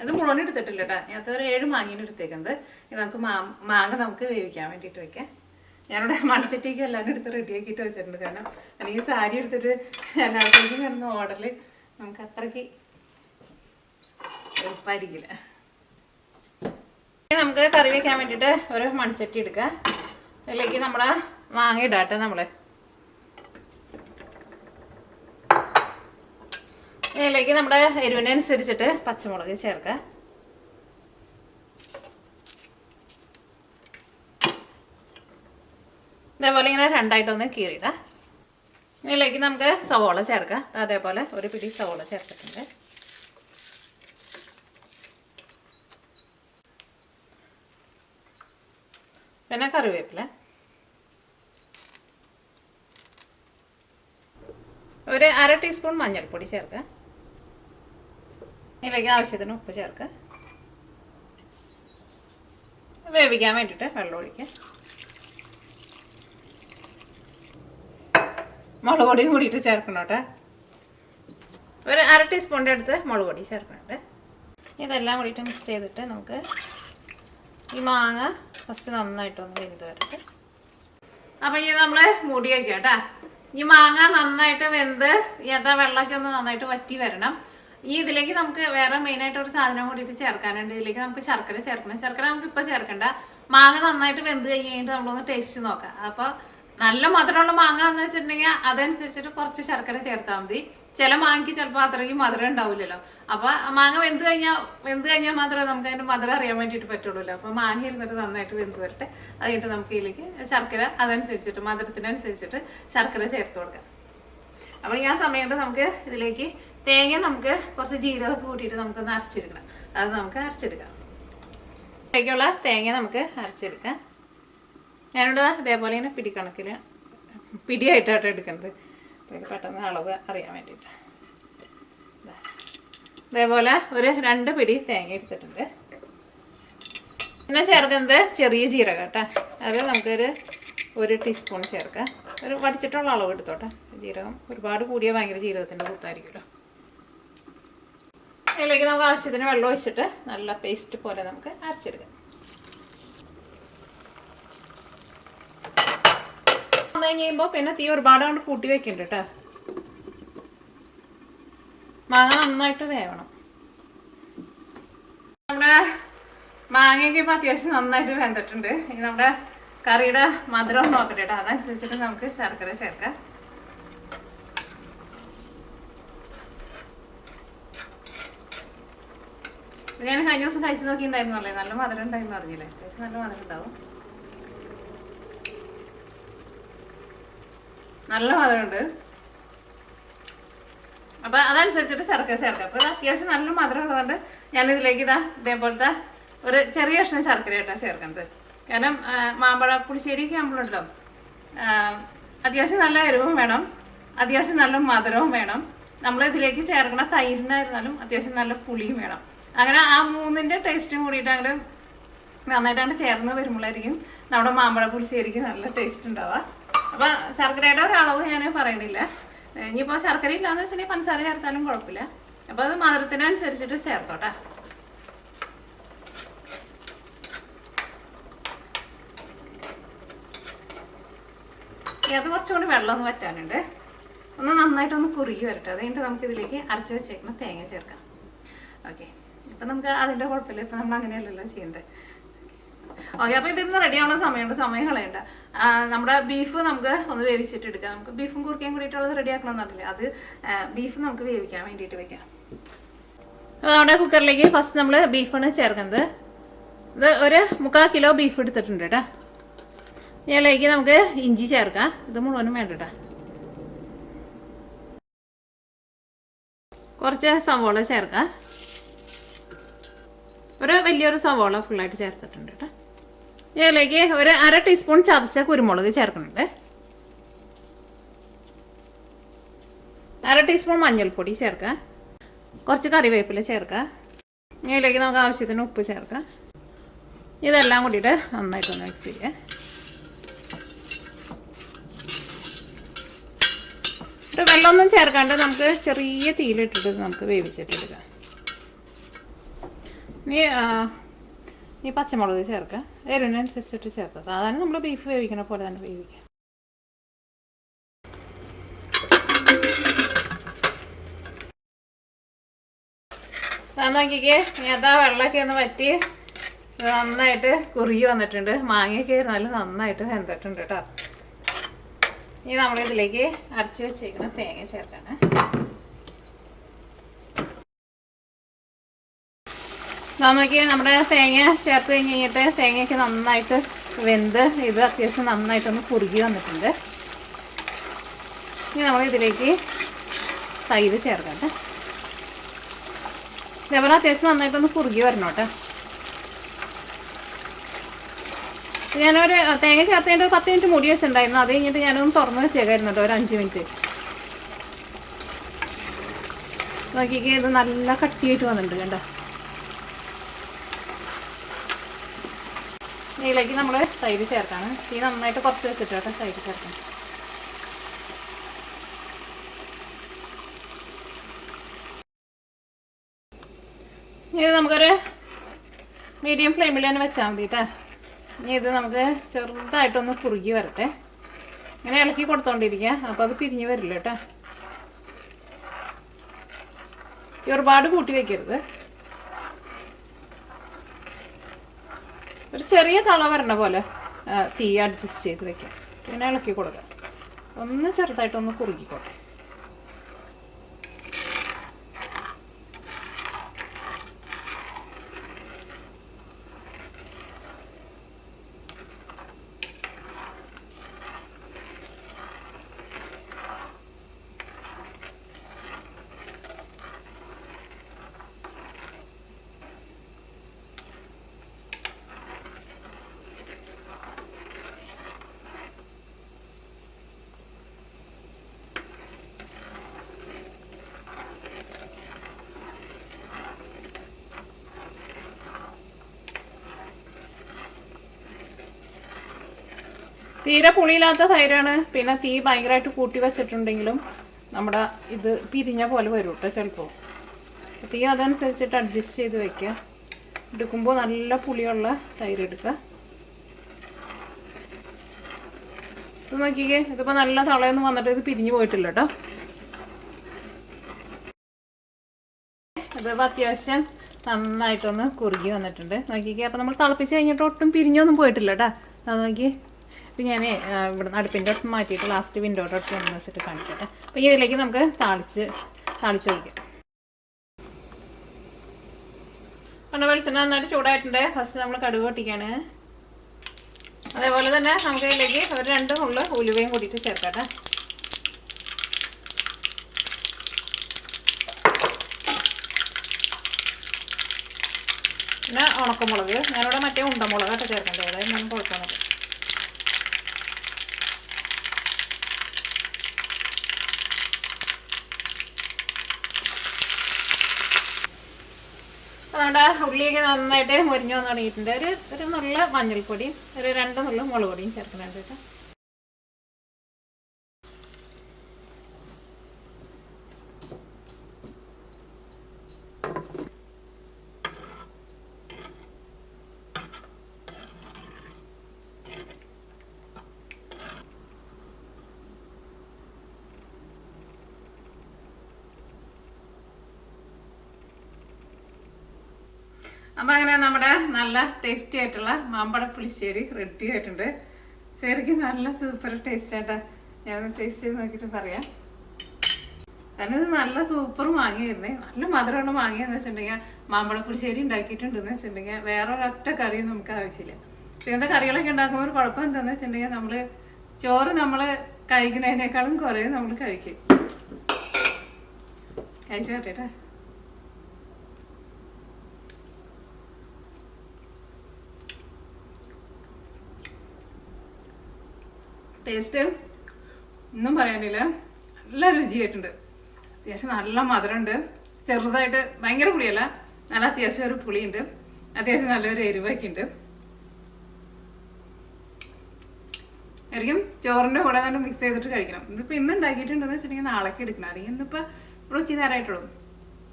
ഇത് മുഴുവൻ എടുത്തിട്ടില്ല കേട്ടോ. ഞാൻ ഒരു ഏഴ് മാങ്ങേനെ എടുത്തേക്കുന്നത്. നമുക്ക് മാ മാങ്ങ നമുക്ക് വേവിക്കാൻ വേണ്ടിയിട്ട് വെക്കാം. ഞാനിവിടെ മൺചട്ടിക്ക് എല്ലാവരും എടുത്ത് റെഡിയാക്കിയിട്ട് വെച്ചിട്ടുണ്ട്. കാരണം അല്ലെങ്കിൽ സാരി എടുത്തിട്ട് എല്ലാവർക്കും കിടന്ന് ഓർഡറിൽ നമുക്ക് അത്രയ്ക്ക് എളുപ്പമായിരിക്കില്ല നമുക്ക് കറി വെക്കാൻ വേണ്ടിയിട്ട് ഒരു മൺചട്ടി എടുക്കുക അതിലേക്ക് നമ്മുടെ മാങ്ങ ഇടാട്ടെ നമ്മൾ. ഇതിലേക്ക് നമ്മുടെ എരിവിനനുസരിച്ചിട്ട് പച്ചമുളക് ചേർക്കുക. ഇതേപോലെ ഇങ്ങനെ രണ്ടായിട്ടൊന്ന് കീറിയിടാം. ഇതിലേക്ക് നമുക്ക് സവോള ചേർക്കാം. അതേപോലെ ഒരു പിടി സവോള ചേർത്തിട്ടുണ്ട്. പിന്നെ കറിവേപ്പില. ഒരു അര ടീസ്പൂൺ മഞ്ഞൾപ്പൊടി ചേർക്കുക. ഇതിലേക്ക് ആവശ്യത്തിന് ഉപ്പ് ചേർക്കുക വേവിക്കാൻ വേണ്ടിയിട്ട് വെള്ളം ഒഴിക്കുക മുളക് പൊടിയും കൂടിയിട്ട് ചേർക്കണം കേട്ടോ. ഒരു അര ടീസ്പൂണിന്റെ അടുത്ത് മുളക് പൊടി ചേർക്കുന്നുണ്ട് ഇതെല്ലാം കൂടിയിട്ട് മിക്സ് ചെയ്തിട്ട് നമുക്ക് ഈ മാങ്ങ ഫസ്റ്റ് നന്നായിട്ടൊന്ന് വെന്ത് വരട്ടെ. അപ്പം ഇനി നമ്മൾ മൂടി വയ്ക്കാം കേട്ടോ. ഈ മാങ്ങ നന്നായിട്ട് വെന്ത് ഇതാ വെള്ളമൊക്കെ ഒന്ന് നന്നായിട്ട് വറ്റി വരണം. ഈ ഇതിലേക്ക് നമുക്ക് വേറെ മെയിൻ ആയിട്ട് ഒരു സാധനം കൂടിയിട്ട് ചേർക്കാനുണ്ട്. ഇതിലേക്ക് നമുക്ക് ശർക്കര ചേർക്കണം. ശർക്കര നമുക്ക് ഇപ്പൊ ചേർക്കണ്ട. മാങ്ങ നന്നായിട്ട് വെന്ത് കഴിഞ്ഞ് കഴിഞ്ഞിട്ട് നമ്മളൊന്ന് ടേസ്റ്റ് നോക്കാം. അപ്പൊ നല്ല മധുരമുള്ള മാങ്ങ എന്ന് വെച്ചിട്ടുണ്ടെങ്കിൽ അതനുസരിച്ചിട്ട് കുറച്ച് ശർക്കര ചേർത്താൽ മതി. ചില മാങ്ങയ്ക്ക് ചിലപ്പോൾ അത്രയ്ക്ക് മധുരം ഉണ്ടാവില്ലല്ലോ. അപ്പൊ മാങ്ങ വെന്ത് കഴിഞ്ഞാൽ വെന്ത് കഴിഞ്ഞാൽ മാത്രമേ നമുക്ക് അതിന്റെ മധുരം അറിയാൻ വേണ്ടിയിട്ട് പറ്റുള്ളൂ അപ്പൊ മാങ്ങ ഇരുന്നിട്ട് നന്നായിട്ട് വെന്ത് വരട്ടെ. അതായിട്ട് നമുക്ക് ഇതിലേക്ക് ശർക്കര അതനുസരിച്ചിട്ട് മധുരത്തിനനുസരിച്ചിട്ട് ശർക്കര ചേർത്ത് കൊടുക്കാം. അപ്പൊ ഈ ആ സമയത്ത് നമുക്ക് ഇതിലേക്ക് തേങ്ങ നമുക്ക് കുറച്ച് ജീരകം കൂട്ടിയിട്ട് നമുക്കൊന്ന് അരച്ചെടുക്കണം. അത് നമുക്ക് അരച്ചെടുക്കാം. ഇതിലേക്കുള്ള തേങ്ങ നമുക്ക് അരച്ചെടുക്കാം. ഞാനിവിടെ ഇതേപോലെ ഇങ്ങനെ പിടിക്കണക്കിൽ പിടിയായിട്ടാണ് എടുക്കുന്നത്. പെട്ടെന്ന് അളവ് അറിയാൻ വേണ്ടിയിട്ട്. ഇതേപോലെ ഒരു രണ്ട് പിടി തേങ്ങ എടുത്തിട്ടുണ്ട്. പിന്നെ ചേർക്കുന്നത് ചെറിയ ജീരകം കേട്ടോ. അത് നമുക്കൊരു ഒരു ടീസ്പൂൺ ചേർക്കാം. ഒരു വടിച്ചിട്ടുള്ള അളവ് എടുത്തോട്ടെ. ജീരകം ഒരുപാട് കൂടിയ ഭയങ്കര ജീരകത്തിന്റെ കുത്തായിരിക്കുമല്ലോ. ഇതിലേക്ക് നമുക്ക് ആവശ്യത്തിന് വെള്ളം ഒഴിച്ചിട്ട് നല്ല പേസ്റ്റ് പോലെ നമുക്ക് അരച്ചെടുക്കാം. കഴിയുമ്പോൾ പിന്നെ തീ ഒരുപാട് കൊണ്ട് കൂട്ടി വെക്കണ്ട കേട്ടോ മാങ്ങ നന്നായിട്ട് വേവണം. നമ്മുടെ മാങ്ങയൊക്കെ ഇപ്പൊ അത്യാവശ്യം നന്നായിട്ട് വെന്തിട്ടുണ്ട്. ഇനി നമ്മുടെ കറിയുടെ മധുരം നോക്കട്ടെ കേട്ടോ അതനുസരിച്ചിട്ട് നമുക്ക് ശർക്കര ചേർക്കാം. ഞാൻ കഴിഞ്ഞ ദിവസം കഴിച്ചു നോക്കിയിട്ടുണ്ടായിരുന്നല്ലേ നല്ല മധുരം ഉണ്ടായിരുന്നു അറിഞ്ഞില്ലേ? അത്യാവശ്യം നല്ല മധുരം ഉണ്ടാവും നല്ല മധുരമുണ്ട്. അപ്പൊ അതനുസരിച്ചിട്ട് ശർക്കര ചേർക്കാം. അപ്പൊ അത്യാവശ്യം നല്ല മധുരം ഉള്ളതുകൊണ്ട് ഞാൻ ഇതിലേക്ക് ഇതാ ഇതേപോലത്തെ ഒരു ചെറിയ കഷ്ണം ശർക്കര ആയിട്ടാണ് ചേർക്കുന്നത്. കാരണം മാമ്പഴ പുളിശ്ശേരിയൊക്കെ ആകുമ്പോഴുണ്ടല്ലോ ആ, അത്യാവശ്യം നല്ല എരിവും വേണം. അത്യാവശ്യം നല്ല മധുരവും വേണം. നമ്മൾ ഇതിലേക്ക് ചേർക്കുന്ന തൈരിനായിരുന്നാലും അത്യാവശ്യം നല്ല പുളിയും വേണം. അങ്ങനെ ആ മൂന്നിന്റെ ടേസ്റ്റും കൂടിയിട്ട് അങ്ങനെ നന്നായിട്ടാണ് ചേർന്ന് വരുമ്പോഴായിരിക്കും നമ്മുടെ മാമ്പഴ പുളിശ്ശേരിക്ക് നല്ല ടേസ്റ്റ് ഉണ്ടാവുക. അപ്പൊ ശർക്കരയുടെ ഒരളവ് ഞാൻ പറയണില്ല. ഇനിയിപ്പോൾ ശർക്കര ഇല്ലാന്ന് വെച്ചിട്ടുണ്ടെങ്കിൽ പഞ്ചസാര ചേർത്താലും കുഴപ്പമില്ല. അപ്പൊ അത് മധുരത്തിനനുസരിച്ചിട്ട് ചേർത്തോട്ടെ. അത് കുറച്ചുകൂടി വെള്ളം ഒന്ന് വറ്റാനുണ്ട്. ഒന്ന് നന്നായിട്ടൊന്ന് കുറുകി വരട്ടെ. അത് നമുക്ക് ഇതിലേക്ക് അരച്ച് വെച്ചേക്കുന്ന തേങ്ങ ചേർക്കാം. ഓക്കെ. ഇപ്പം നമുക്ക് അതിന്റെ കുഴപ്പമില്ല. ഇപ്പം നമ്മൾ അങ്ങനെയല്ലല്ലോ ചെയ്യേണ്ടത് ഓക്കെ അപ്പോൾ ഇതിന്ന് റെഡി ആവുന്ന സമയമുണ്ട്. സമയം കളയണ്ട. നമ്മുടെ ബീഫ് നമുക്ക് ഒന്ന് വേവിച്ചിട്ട് എടുക്കാം. നമുക്ക് ബീഫും കുറിക്കാൻ കൂടിയിട്ടുള്ളത് റെഡി ആക്കണമെന്നുണ്ടല്ലേ അത് ബീഫ് നമുക്ക് വേവിക്കാൻ വേണ്ടിയിട്ട് വെക്കാം. നമ്മുടെ കുക്കറിലേക്ക് ഫസ്റ്റ് നമ്മൾ ബീഫാണ് ചേർക്കുന്നത്. ഇത് ഒരു മുക്കാൽ കിലോ ബീഫ് എടുത്തിട്ടുണ്ട് കേട്ടോ. ഇതിലേക്ക് നമുക്ക് ഇഞ്ചി ചേർക്കാം. ഇത് മുഴുവനും വേണ്ട കേട്ടോ. കുറച്ച് സവോള ചേർക്കാം. ഒരു വലിയൊരു സവോള ഫുള്ളായിട്ട് ചേർത്തിട്ടുണ്ട് കേട്ടോ. ഇതിലേക്ക് ഒരു അര ടീസ്പൂൺ ചതച്ച കുരുമുളക് ചേർക്കുന്നുണ്ട്. അര ടീസ്പൂൺ മഞ്ഞൾപ്പൊടി ചേർക്കുക. കുറച്ച് കറിവേപ്പില ചേർക്കുക. ഇതിലേക്ക് നമുക്ക് ആവശ്യത്തിന് ഉപ്പ് ചേർക്കാം. ഇതെല്ലാം കൂടിയിട്ട് നന്നായിട്ടൊന്ന് മിക്സ് ചെയ്യുക. വെള്ളമൊന്നും ചേർക്കാണ്ട് നമുക്ക് ചെറിയ തീയിലിട്ടിട്ട് നമുക്ക് വേവിച്ചിട്ടെടുക്കാം ആ, ഈ പച്ചമുളക് ചേർക്കുക എരിവിനനുസരിച്ചിട്ട് ചേർക്കാം. സാധാരണ നമ്മൾ ബീഫ് വേവിക്കണ പോലെ തന്നെ വേവിക്കാം. നോക്കിക്കേ അതാ വെള്ളമൊക്കെ ഒന്ന് വറ്റി നന്നായിട്ട് കുറുകി വന്നിട്ടുണ്ട്. മാങ്ങയൊക്കെ നല്ല നന്നായിട്ട് വെന്തിട്ടുണ്ട് കേട്ടോ. ഇനി നമ്മളിതിലേക്ക് അരച്ച് വെച്ചേക്കുന്ന തേങ്ങ ചേർക്കണം. നമുക്ക് നമ്മുടെ തേങ്ങ ചേർത്ത് കഴിഞ്ഞ് കഴിഞ്ഞിട്ട് തേങ്ങയ്ക്ക് നന്നായിട്ട് വെന്ത് ഇത് അത്യാവശ്യം നന്നായിട്ടൊന്ന് കുറുകി വന്നിട്ടുണ്ട്. ഇനി നമ്മൾ ഇതിലേക്ക് തൈര് ചേർക്കട്ടെ. ഇതേപോലെ അത്യാവശ്യം നന്നായിട്ടൊന്ന് കുറുകി വരണം കേട്ടോ ഞാനൊരു തേങ്ങ ചേർത്ത് കഴിഞ്ഞിട്ട് പത്ത് മിനിറ്റ് മുടി വെച്ചിട്ടുണ്ടായിരുന്നു. അത് കഴിഞ്ഞിട്ട് ഞാനൊന്ന് തുറന്ന് വെച്ചേക്കായിരുന്നു കേട്ടോ ഒരു അഞ്ച് മിനിറ്റ്. നോക്കിക്കേ ഇത് നല്ല കട്ടിയായിട്ട് വന്നിട്ടുണ്ട് കണ്ടോ ഇതിലേക്ക് നമ്മൾ തൈര് ചേർക്കാണ്. തീ നന്നായിട്ട് കുറച്ച് വെച്ചിട്ട് കേട്ടോ തൈര് ചേർക്കണം ഇത് നമുക്കൊരു മീഡിയം ഫ്ലെയിമിൽ തന്നെ വെച്ചാൽ മതി കേട്ടോ ഇനി ഇത് നമുക്ക് ചെറുതായിട്ടൊന്ന് കുറുകി വരട്ടെ. ഇങ്ങനെ ഇളക്കി കൊടുത്തോണ്ടിരിക്കുക അപ്പോൾ അത് പിരിഞ്ഞ് വരില്ല കേട്ടോ ഒരുപാട് കൂട്ടി വെക്കരുത്. ഒരു ചെറിയ തള വരണ പോലെ തീ അഡ്ജസ്റ്റ് ചെയ്ത് വെക്കാം. പിന്നെ ഇളക്കി കൊടുക്കാം. ഒന്ന് ചെറുതായിട്ടൊന്ന് കുറുകിക്കോട്ടെ തീരെ പുളിയില്ലാത്ത തൈരാണ്. പിന്നെ തീ ഭയങ്കരമായിട്ട് കൂട്ടി വെച്ചിട്ടുണ്ടെങ്കിലും നമ്മുടെ ഇത് പിരിഞ്ഞ പോലെ വരും കേട്ടോ ചിലപ്പോൾ തീ അതനുസരിച്ചിട്ട് അഡ്ജസ്റ്റ് ചെയ്ത് വെക്കുക. എടുക്കുമ്പോൾ നല്ല പുളിയുള്ള തൈര് എടുക്കുക. ഇത് നോക്കിക്കേ ഇതിപ്പോൾ നല്ല തളയൊന്നും വന്നിട്ട് ഇത് പിരിഞ്ഞു പോയിട്ടില്ല കേട്ടോ. ഇതിപ്പോൾ അത്യാവശ്യം നന്നായിട്ടൊന്ന് കുറുകി വന്നിട്ടുണ്ട്. നോക്കിക്കേ അപ്പോൾ നമ്മൾ തിളപ്പിച്ച് കഴിഞ്ഞിട്ട് ഒട്ടും പിരിഞ്ഞൊന്നും പോയിട്ടില്ല കേട്ടോ. അത് നോക്കി ഇപ്പം ഞാൻ ഇവിടെ അടുപ്പിന്റെ ഒട്ട് മാറ്റിയിട്ട് ലാസ്റ്റ് വിൻഡോയുടെ ഒട്ട് വന്ന് വെച്ചിട്ട് കാണിക്കട്ടെ. അപ്പോൾ ഇതിലേക്ക് നമുക്ക് താളിച്ച് താളിച്ച് ഒഴിക്കാം. പണ്ട് വെളിച്ചെണ്ണ നന്നായിട്ട് ചൂടായിട്ടുണ്ട്. ഫസ്റ്റ് നമ്മൾ കടുക് പൊട്ടിക്കാണ്. അതേപോലെ തന്നെ നമുക്ക് ഇതിലേക്ക് ഒരു രണ്ട് നുള്ളു ഉലുവയും കൂടിയിട്ട് ചേർക്കട്ടെ. പിന്നെ ഉണക്കമുളക് ഞാനിവിടെ മറ്റേ ഉണ്ടമുളകൊക്കെ ചേർക്കേണ്ടത് അതായത് ഞാൻ കുഴപ്പമൊന്നുമില്ല അതുകൊണ്ട് ഉള്ളിയൊക്കെ നന്നായിട്ട് മുരിഞ്ഞു തുടങ്ങിയിട്ടുണ്ട്. ഒരു ഒരു നല്ല മഞ്ഞൾപ്പൊടിയും ഒരു രണ്ട് നുള്ള മുളക് പൊടിയും ചേർക്കുന്നുണ്ട് കേട്ടോ. അങ്ങനെ നമ്മുടെ നല്ല ടേസ്റ്റി ആയിട്ടുള്ള മാമ്പഴ പുളിശ്ശേരി റെഡി ആയിട്ടുണ്ട്. ശരിക്കും നല്ല സൂപ്പർ ടേസ്റ്റ് ആയിട്ട്. ഞാൻ ടേസ്റ്റ് ചെയ്ത് നോക്കിയിട്ട് പറയാം. കാരണം ഇത് നല്ല സൂപ്പർ വാങ്ങിയിരുന്നേ. നല്ല മധുരമാണ് വാങ്ങിയതെന്ന് വെച്ചിട്ടുണ്ടെങ്കിൽ മാമ്പഴ പുളിശ്ശേരി ഉണ്ടാക്കിയിട്ടുണ്ടെന്ന് വെച്ചിട്ടുണ്ടെങ്കിൽ വേറെ ഒരൊറ്റ കറിയും നമുക്ക് ആവശ്യമില്ല. ഇങ്ങനത്തെ കറികളൊക്കെ ഉണ്ടാക്കുമ്പോൾ ഒരു കുഴപ്പം എന്താണെന്ന് വെച്ചിട്ടുണ്ടെങ്കിൽ നമ്മൾ ചോറ് നമ്മൾ കഴിക്കുന്നതിനേക്കാളും കുറേ നമ്മൾ കഴിക്കും. കഴിച്ചു കേട്ടേട്ടാ ടേസ്റ്റ് ഒന്നും പറയാനില്ല. നല്ല രുചിയായിട്ടുണ്ട്. അത്യാവശ്യം നല്ല മധുരമുണ്ട്. ചെറുതായിട്ട് ഭയങ്കര പുളിയല്ല. നല്ല അത്യാവശ്യം ഒരു പുളിയുണ്ട്. അത്യാവശ്യം നല്ലൊരു എരിവൊക്കെ ഉണ്ട് ആയിരിക്കും ചോറിന്റെ കൂടെ തന്നെ മിക്സ് ചെയ്തിട്ട് കഴിക്കണം. ഇന്നിപ്പോൾ ഇന്ന് ഉണ്ടാക്കിയിട്ടുണ്ടെന്ന് വെച്ചിട്ടുണ്ടെങ്കിൽ നാളേക്ക് എടുക്കണം. അല്ലെങ്കിൽ ഇന്നിപ്പോൾ ഇപ്പോൾ ഉച്ച നേരമായിട്ടുള്ളൂ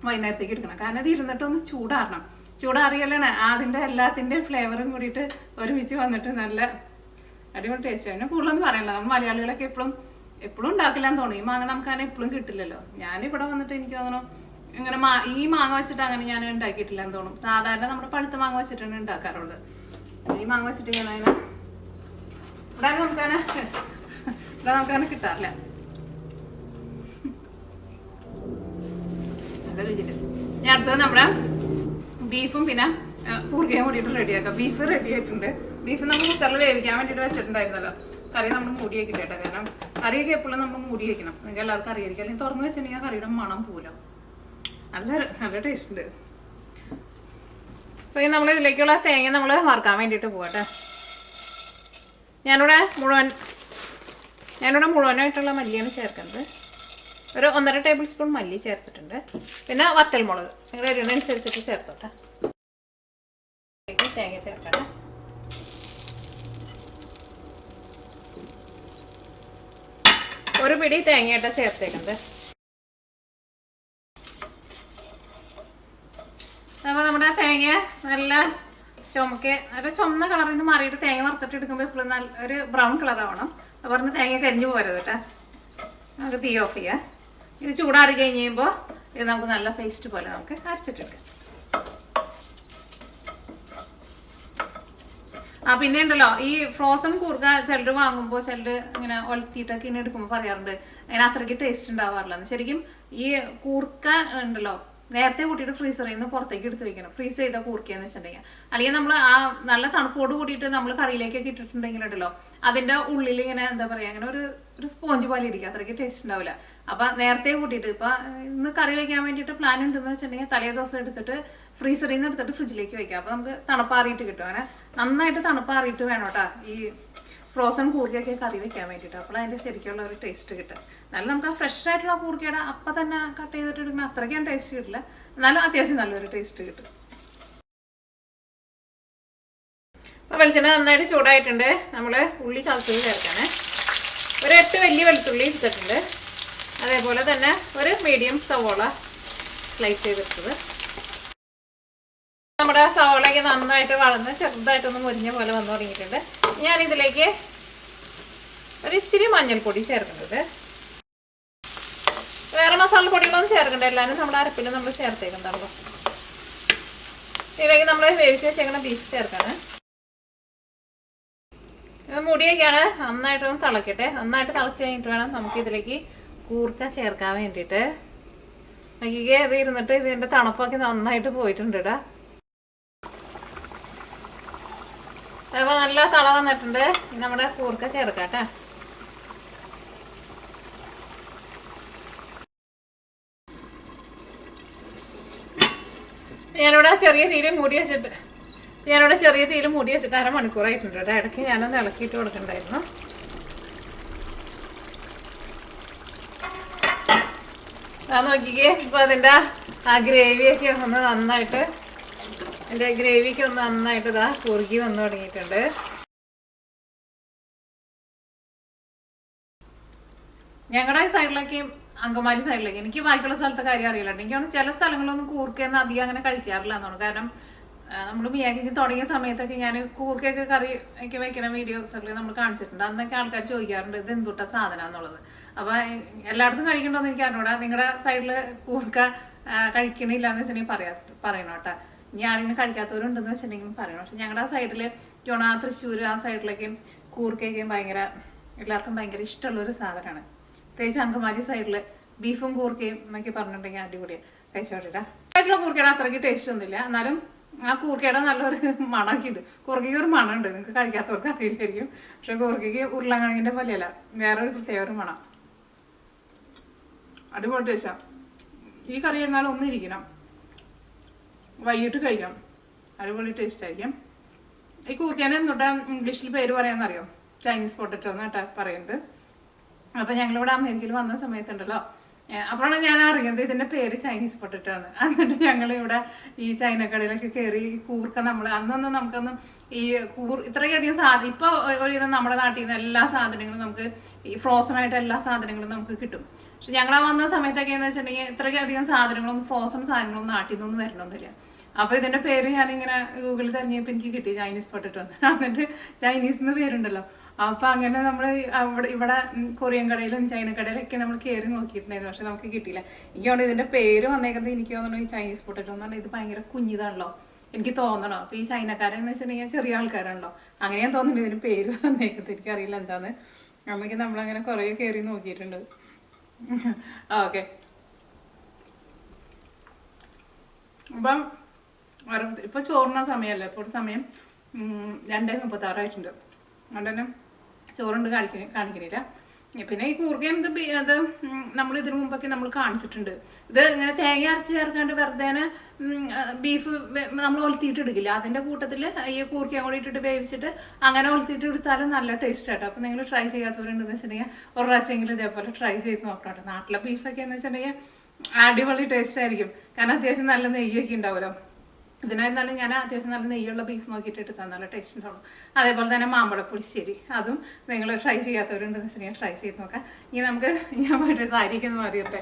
വൈകുന്നേരത്തേക്ക് എടുക്കണം. കാരണം അത് ഇരുന്നിട്ട് ഒന്ന് ചൂടാറണം. ചൂടാറിയല്ലാണ് അതിന്റെ എല്ലാത്തിന്റെയും ഫ്ലേവറും കൂടിയിട്ട് ഒരുമിച്ച് വന്നിട്ട് നല്ല അടിപൊളി ടേസ്റ്റ് ആയിരുന്നു കൂടുതലൊന്നും പറയണ്ട. നമ്മൾ മലയാളികളൊക്കെ എപ്പോഴും എപ്പോഴും ഉണ്ടാക്കില്ല എന്ന് തോന്നുന്നു. ഈ മാങ്ങ നമുക്ക് അങ്ങനെ എപ്പോഴും കിട്ടില്ലല്ലോ. ഞാൻ ഞാനിവിടെ വന്നിട്ട് എനിക്ക് തോന്നുന്നു ഇങ്ങനെ ഈ മാങ്ങ വെച്ചിട്ട് അങ്ങനെ ഞാൻ ഉണ്ടാക്കിയിട്ടില്ല എന്ന് തോന്നും സാധാരണ നമ്മുടെ പഴുത്ത മാങ്ങ വെച്ചിട്ടാണ് ഉണ്ടാക്കാറുള്ളത്. ഈ മാങ്ങ വെച്ചിട്ട് ഞാൻ അതിനെ ഇവിടെ നമുക്കങ്ങനെ [LAUGHS] ഇവിടെ നമുക്കങ്ങനെ കിട്ടാറില്ല. ഞാൻ അടുത്തത് നമ്മുടെ ബീഫും പിന്നെ കൂർക്കയും കൂടിയിട്ട് റെഡിയാക്കാം ബീഫ് റെഡി ആയിട്ടുണ്ട്. ബീഫ് നമ്മൾ കുക്കറിൽ വേവിക്കാൻ വേണ്ടിയിട്ട് വെച്ചിട്ടുണ്ടായിരുന്നല്ലോ. കറി നമ്മൾ മൂടി വയ്ക്കും കേട്ടോ. കാരണം കറിയൊക്കെ എപ്പോഴും നമ്മൾ മൂടി വെക്കണം. നിങ്ങൾക്ക് എല്ലാവർക്കും അറിയായിരിക്കും. അല്ലെങ്കിൽ തുറന്നു വെച്ചിട്ടുണ്ടെങ്കിൽ കറിയുടെ മണം പോലോ നല്ല നല്ല ടേസ്റ്റ് ഉണ്ട്. അപ്പോൾ നമ്മൾ ഇതിലേക്കുള്ള തേങ്ങ നമ്മൾ വറുക്കാൻ വേണ്ടിയിട്ട് പോകട്ടെ ഞാനിവിടെ മുഴുവൻ ഞാനിവിടെ മുഴുവനായിട്ടുള്ള മല്ലിയാണ് ചേർക്കുന്നത്. ഒരു ഒന്നര ടേബിൾ സ്പൂൺ മല്ലി ചേർത്തിട്ടുണ്ട്. പിന്നെ വറ്റൽമുളക്. നിങ്ങളുടെ എരിവിനനുസരിച്ചിട്ട് ചേർത്തോട്ടെ. തേങ്ങ ചേർക്കട്ടെ ഒരു പിടി തേങ്ങയായിട്ട് ചേർത്തേക്കുന്നത്. അപ്പോൾ നമ്മുടെ തേങ്ങ നല്ല ചുമക്ക് നല്ല ചുമന്ന കളറിൽ നിന്ന് മാറിയിട്ട് തേങ്ങ വറുത്തിട്ട് എടുക്കുമ്പോൾ എപ്പോഴും നല്ല ഒരു ബ്രൗൺ കളർ ആവണം. അപ്പോൾ പറഞ്ഞ് തേങ്ങ കരിഞ്ഞു പോരുത് കേട്ടോ നമുക്ക് തീ ഓഫ് ചെയ്യാം. ഇത് ചൂടാറി കഴിഞ്ഞ് കഴിയുമ്പോൾ ഇത് നമുക്ക് നല്ല പേസ്റ്റ് പോലെ നമുക്ക് അരച്ചിട്ടെടുക്കാം ആ പിന്നെ ഉണ്ടല്ലോ ഈ ഫ്രോസൺ കൂർക്ക ചിലർ വാങ്ങുമ്പോൾ ചിലർ ഇങ്ങനെ ഒലത്തിയിട്ടൊക്കെ ഇങ്ങനെ എടുക്കുമ്പോൾ പറയാറുണ്ട് അങ്ങനെ അത്രയ്ക്ക് ടേസ്റ്റ് ഉണ്ടാവാറില്ല. ശരിക്കും ഈ കൂർക്ക ഉണ്ടല്ലോ നേരത്തെ കൂട്ടിയിട്ട് ഫ്രീസറിൽ നിന്ന് പുറത്തേക്ക് എടുത്ത് വെക്കണം. ഫ്രീസ് ചെയ്ത കൂർക്കുകയെന്ന് വെച്ചിട്ടുണ്ടെങ്കിൽ. അല്ലെങ്കിൽ നമ്മൾ ആ നല്ല തണുപ്പോട് കൂടിയിട്ട് നമ്മൾ കറിയിലേക്കൊക്കെ ഇട്ടിട്ടുണ്ടെങ്കിലുണ്ടല്ലോ അതിന്റെ ഉള്ളിൽ ഇങ്ങനെ എന്താ പറയാ അങ്ങനെ ഒരു ഒരു സ്പോഞ്ച് പോലെ ഇരിക്കുക അത്രയ്ക്ക് ടേസ്റ്റ് ഉണ്ടാവില്ല. അപ്പൊ നേരത്തെ കൂട്ടിയിട്ട് ഇപ്പൊ ഇന്ന് കറി വെക്കാൻ വേണ്ടിയിട്ട് പ്ലാൻ ഉണ്ടെന്ന് വെച്ചിട്ടുണ്ടെങ്കിൽ തലേ ദിവസം എടുത്തിട്ട് ഫ്രീസറിൽ നിന്ന് എടുത്തിട്ട് ഫ്രിഡ്ജിലേക്ക് വെക്കാം. അപ്പൊ നമുക്ക് തണുപ്പാറിയിട്ട് കിട്ടും. അങ്ങനെ നന്നായിട്ട് തണുപ്പാറിയിട്ട് വേണം കേട്ടോ ഈ ഫ്രോസൺ കൂർക്കയൊക്കെ കറി വെക്കാൻ വേണ്ടിയിട്ട് അപ്പോൾ അതിന്റെ ശരിക്കുള്ള ഒരു ടേസ്റ്റ് കിട്ടും. എന്നാലും നമുക്ക് ആ ഫ്രഷ് ആയിട്ടുള്ള കൂർക്കയുടെ അപ്പം തന്നെ കട്ട് ചെയ്തിട്ട് എടുക്കുന്ന അത്രയ്ക്കും ടേസ്റ്റ് കിട്ടില്ല എന്നാലും അത്യാവശ്യം നല്ലൊരു ടേസ്റ്റ് കിട്ടും. അപ്പോൾ വെളിച്ചെണ്ണ നന്നായിട്ട് ചൂടായിട്ടുണ്ട്. നമ്മൾ ഉള്ളി ചതച്ചത് ചേർക്കാനേ ഒരു എട്ട് വലിയ വെളുത്തുള്ളി എടുത്തിട്ടുണ്ട്. അതേപോലെ തന്നെ ഒരു മീഡിയം സവോള സ്ലൈസ് ചെയ്തെടുത്തത്. നമ്മുടെ സവോളയ്ക്ക് നന്നായിട്ട് വളർന്ന് ചെറുതായിട്ടൊന്ന് മുരിഞ്ഞ പോലെ വന്നു തുടങ്ങിയിട്ടുണ്ട്. ഞാനിതിലേക്ക് ഒരു ഇച്ചിരി മഞ്ഞൾപ്പൊടി ചേർക്കുന്നുണ്ട്. വേറെ മസാലപ്പൊടികളൊന്നും ചേർക്കണ്ട എല്ലാവരും നമ്മുടെ അരപ്പിൽ നമ്മൾ ചേർത്തേക്കുന്നുണ്ടല്ലോ ഇതിലേക്ക് നമ്മൾ വേവിച്ച് വെച്ചേക്കുന്ന ബീഫ് ചേർക്കാണ്. മുടിയൊക്കെയാണ് നന്നായിട്ടൊന്ന് തിളക്കട്ടെ. നന്നായിട്ട് തിളച്ച് കഴിഞ്ഞിട്ട് വേണം നമുക്ക് ഇതിലേക്ക് കൂർക്ക ചേർക്കാൻ വേണ്ടിയിട്ട്. നോക്കിക്കേ ഇത് ഇരുന്നിട്ട് ഇതിന്റെ തണുപ്പൊക്കെ നന്നായിട്ട് പോയിട്ടുണ്ട് ഇടാ അപ്പൊ നല്ല തള വന്നിട്ടുണ്ട്. നമ്മുടെ കൂർക്ക ചേർക്കാട്ടെ. ഞാനിവിടെ ചെറിയ തീയിൽ മൂടി വെച്ചിട്ട് ഞാനിവിടെ ചെറിയ തീയിൽ മൂടി വെച്ചിട്ട് അരമണിക്കൂറായിട്ടുണ്ട് കേട്ടോ. ഇടയ്ക്ക് ഞാനൊന്ന് ഇളക്കിയിട്ട് കൊടുക്കണ്ടായിരുന്നു. ആ നോക്കിക്കേ. ഇപ്പൊ അതിന്റെ ആ ഗ്രേവിയൊക്കെ ഒന്ന് നന്നായിട്ട് അതിന്റെ ഗ്രേവിക്ക് ഒന്ന് നന്നായിട്ട് ഇതാ കുറുകി വന്നു തുടങ്ങിയിട്ടുണ്ട്. ഞങ്ങളുടെ സൈഡിലൊക്കെ അങ്കമാലി സൈഡിലേക്ക് എനിക്ക് ബാക്കിയുള്ള സ്ഥലത്തെ കാര്യം അറിയില്ല എനിക്ക് തോന്നുന്നു ചില സ്ഥലങ്ങളൊന്നും കൂർക്കയൊന്നും അധികം അങ്ങനെ കഴിക്കാറില്ല എന്നാണ് കാരണം നമ്മൾ മിയാക്കിച്ച് തുടങ്ങിയ സമയത്തൊക്കെ ഞാൻ കൂർക്കയൊക്കെ കറി ഒക്കെ വെക്കുന്ന വീഡിയോസൊക്കെ നമ്മൾ കാണിച്ചിട്ടുണ്ട്. അന്നൊക്കെ ആൾക്കാർ ചോദിക്കാറുണ്ട് ഇത് എന്തുട്ട സാധനം എന്നുള്ളത്? അപ്പൊ എല്ലായിടത്തും കഴിക്കണ്ടോന്ന് എനിക്ക് അറിഞ്ഞൂടാ. നിങ്ങളുടെ സൈഡിൽ കൂർക്ക കഴിക്കണില്ല എന്ന് വെച്ചിട്ടുണ്ടെങ്കിൽ പറയാ പറയണം കേട്ടോ ഞാനിങ്ങനെ കഴിക്കാത്തവരുണ്ടെന്ന് വെച്ചിട്ടുണ്ടെങ്കിൽ പറയണം. പക്ഷെ ഞങ്ങളുടെ ആ സൈഡിൽ ജോണ തൃശ്ശൂർ ആ സൈഡിലൊക്കെ കൂർക്കയൊക്കെയും ഭയങ്കര എല്ലാവർക്കും ഭയങ്കര ഇഷ്ടമുള്ള ഒരു സാധനമാണ് പ്രത്യേകിച്ച് അങ്കമാലി സൈഡിൽ ബീഫും കൂർക്കയും എന്നൊക്കെ പറഞ്ഞിട്ടുണ്ടെങ്കിൽ അടിപൊളിയാണ് കഴിച്ചോട്ടിട്ടാ ആയിട്ടുള്ള കൂർക്കയുടെ അത്രയ്ക്ക് ടേസ്റ്റ് ഒന്നുമില്ല. എന്നാലും ആ കൂർക്കയുടെ നല്ലൊരു മണമൊക്കെ ഉണ്ട്. കൂർക്കയ്ക്ക് ഒരു മണമുണ്ട്. നിങ്ങൾക്ക് കഴിക്കാത്തവർക്ക് അറിയില്ലായിരിക്കും. പക്ഷെ കൂർക്കയ്ക്ക് ഉരുളങ്കിഴങ്ങിന്റെ പോലെയല്ല. വേറെ ഒരു പ്രത്യേക ഒരു മണം. അടിപൊളി ടേസ്റ്റാ ഈ കറി എന്നാലും ഒന്നിരിക്കണം. വൈകിട്ട് കഴിക്കണം അടിപൊളി ടേസ്റ്റ് ആയിരിക്കും. ഈ കൂർക്കേനെ എന്നിട്ട് ഇംഗ്ലീഷിൽ പേര് പറയാന്നറിയോ? ചൈനീസ് പൊട്ടറ്റോ എന്നാട്ടാ പറയുന്നത്. അപ്പൊ ഞങ്ങളിവിടെ അമേരിക്കയിൽ വന്ന സമയത്തുണ്ടല്ലോ. അപ്പോഴാണ് ഞാൻ അറിയുന്നത് ഇതിന്റെ പേര് ചൈനീസ് പൊട്ടറ്റോ ആണ് എന്നിട്ട് ഞങ്ങൾ ഇവിടെ ഈ ചൈനക്കടയിലൊക്കെ കയറി കൂർക്ക നമ്മൾ അന്നൊന്നും നമുക്കൊന്നും ഈ കൂർ ഇത്രയധികം സാധനം ഇപ്പൊ ഒരുവിധം നമ്മുടെ നാട്ടിൽ നിന്ന് എല്ലാ സാധനങ്ങളും നമുക്ക് ഈ ഫ്രോസൺ ആയിട്ട് എല്ലാ സാധനങ്ങളും നമുക്ക് കിട്ടും. പക്ഷെ ഞങ്ങൾ വന്ന സമയത്തൊക്കെ എന്ന് വെച്ചിട്ടുണ്ടെങ്കിൽ അധികം സാധനങ്ങളൊന്നും ഫ്രോസൺ സാധനങ്ങളൊന്നും നാട്ടിൽ നിന്നൊന്നും വരണമെന്നില്ല അപ്പൊ ഇതിന്റെ പേര് ഞാൻ ഞാനിങ്ങനെ ഗൂഗിളിൽ തെരഞ്ഞപ്പോ എനിക്ക് കിട്ടി ചൈനീസ് പൊട്ടറ്റോ എന്നിട്ട് ചൈനീസ് എന്ന് പേരുണ്ടല്ലോ. അപ്പൊ അങ്ങനെ നമ്മൾ അവിടെ ഇവിടെ കൊറിയൻ കടയിലും ചൈന കടയിലൊക്കെ നമ്മൾ കയറി നോക്കിയിട്ടുണ്ടായിരുന്നു പക്ഷെ നമുക്ക് കിട്ടിയില്ല. എനിക്കാണ് ഇതിന്റെ പേര് വന്നേക്കുന്നത് എനിക്ക് തോന്നുന്നു ഈ ചൈനീസ് പൊട്ടറ്റോ എന്ന് പറഞ്ഞാൽ ഇത് ഭയങ്കര കുഞ്ഞിതാണല്ലോ. എനിക്ക് തോന്നണം? അപ്പൊ ഈ ചൈനക്കാരൻ ചൈനക്കാരെന്ന് വെച്ചിട്ടുണ്ടെങ്കിൽ ചെറിയ ആൾക്കാരാണല്ലോ. അങ്ങനെ ഞാൻ തോന്നുന്നു ഇതിന് പേര് വന്നേക്കുന്നത്. എനിക്കറിയില്ല എന്താന്ന്. അമ്മയ്ക്ക് നമ്മളങ്ങനെ കുറെ കയറി നോക്കിയിട്ടുണ്ട്. ഓക്കെ. അപ്പം ഇപ്പൊ ചോറിന സമയമല്ലേ? ഇപ്പോൾ സമയം രണ്ടേ മുപ്പത്താറായിട്ടുണ്ട്. അതുകൊണ്ട് തന്നെ ചോറുണ്ട് കാണിക്ക കാണിക്കണില്ല. പിന്നെ ഈ കൂർക്കയും ഇത് അത് നമ്മൾ ഇതിനു മുമ്പൊക്കെ നമ്മൾ കാണിച്ചിട്ടുണ്ട്. ഇത് ഇങ്ങനെ തേങ്ങ അരച്ച് ചേർക്കാണ്ട് വെറുതെ ബീഫ് നമ്മൾ ഒലത്തിയിട്ട് എടുക്കില്ല. അതിന്റെ കൂട്ടത്തിൽ ഈ കൂർക്കയും കൂടി ഇട്ടിട്ട് വേവിച്ചിട്ട് അങ്ങനെ ഒലത്തിയിട്ട് എടുത്താലും നല്ല ടേസ്റ്റ് ആട്ടോ. അപ്പൊ നിങ്ങൾ ട്രൈ ചെയ്യാത്തവരുണ്ടെന്ന് വെച്ചിട്ടുണ്ടെങ്കിൽ ഒരു പ്രാവശ്യമെങ്കിലും ഇതേപോലെ ട്രൈ ചെയ്ത് നോക്കണം നാട്ടിലെ ബീഫൊക്കെ എന്ന് വെച്ചിട്ടുണ്ടെങ്കിൽ അടിപൊളി ടേസ്റ്റ് ആയിരിക്കും. കാരണം അത്യാവശ്യം നല്ല നെയ്യൊക്കെ ഉണ്ടാവുമല്ലോ. ഇതിനായിരുന്നാലും ഞാൻ അത്യാവശ്യം നല്ല നെയ്യുള്ള ബീഫ് നോക്കിയിട്ട് എടുത്താൽ നല്ല ടേസ്റ്റ് ഉണ്ടാവും അതേപോലെ തന്നെ മാമ്പഴ പുളിശ്ശേരി. അതും നിങ്ങൾ ട്രൈ ചെയ്യാത്തവരുണ്ടെന്ന് വെച്ചിട്ടുണ്ടെങ്കിൽ ട്രൈ ചെയ്ത് നോക്കാം. ഇനി നമുക്ക് ഞാൻ പോയിട്ട് സാരിക്ക് ഒന്ന് മാറിയട്ടെ.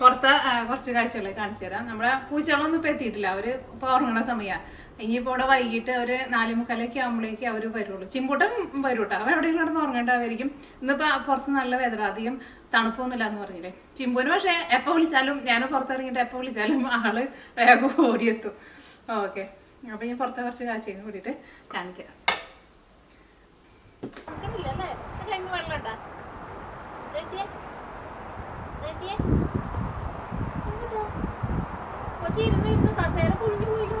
പുറത്ത് കുറച്ച് കാഴ്ചകളെ കാണിച്ചു തരാം. നമ്മുടെ പൂച്ചകളൊന്നും ഇപ്പം എത്തിയിട്ടില്ല. അവർ ഇപ്പോൾ ഉറങ്ങണ സമയമാണ് ഇനിയിപ്പോൾ ഇവിടെ വൈകിട്ട് ഒരു നാല് മുക്കാലൊക്കെ ആകുമ്പോഴേക്ക് അവർ വരുള്ളൂ ചിമ്പൂട്ടം വരൂട്ടോ അവൻ എവിടെയെങ്കിലും കിടന്ന് ഉറങ്ങേണ്ടാവായിരിക്കും ഇന്നിപ്പോൾ പുറത്ത് നല്ല വെതറ അധികം തണുപ്പൊന്നുമില്ല എന്ന് പറഞ്ഞില്ലേ. ചിമ്പൂന് പക്ഷേ എപ്പോ വിളിച്ചാലും ഞാൻ പുറത്തിറങ്ങിയിട്ട് എപ്പോ വിളിച്ചാലും ആൾ വേഗം ഓടിയെത്തും. ഓക്കെ. അപ്പൊ ഞാൻ പുറത്തെ കുറച്ച് കാഴ്ചയും കൂടിയിട്ട് കാണിക്കാം. ഇരുന്ന് ഇരുന്ന് കസേര പൊഴിഞ്ഞു പോയില്ലോ.